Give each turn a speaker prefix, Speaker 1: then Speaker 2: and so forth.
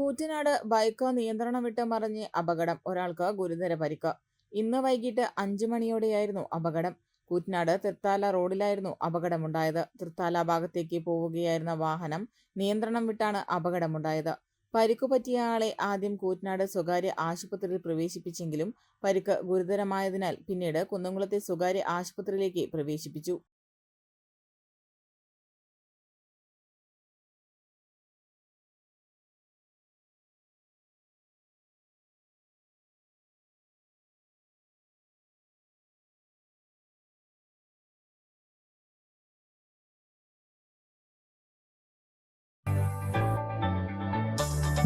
Speaker 1: Koottanad bike നിയന്ത്രണം വിട്ട് മറിഞ്ഞ് അപകടം. ഒരാൾക്ക് ഗുരുതര പരിക്ക്. ഇന്ന് വൈകിട്ട് അഞ്ചു മണിയോടെയായിരുന്നു അപകടം. കൂറ്റനാട് തൃത്താല റോഡിലായിരുന്നു അപകടമുണ്ടായത്. തൃത്താല ഭാഗത്തേക്ക് പോവുകയായിരുന്ന വാഹനം നിയന്ത്രണം വിട്ടാണ് അപകടമുണ്ടായത്. പരിക്കു പറ്റിയ ആളെ ആദ്യം കൂറ്റനാട് സ്വകാര്യ ആശുപത്രിയിൽ പ്രവേശിപ്പിച്ചെങ്കിലും പരിക്ക് ഗുരുതരമായതിനാൽ പിന്നീട് കുന്നംകുളത്തെ സ്വകാര്യ ആശുപത്രിയിലേക്ക് പ്രവേശിപ്പിച്ചു.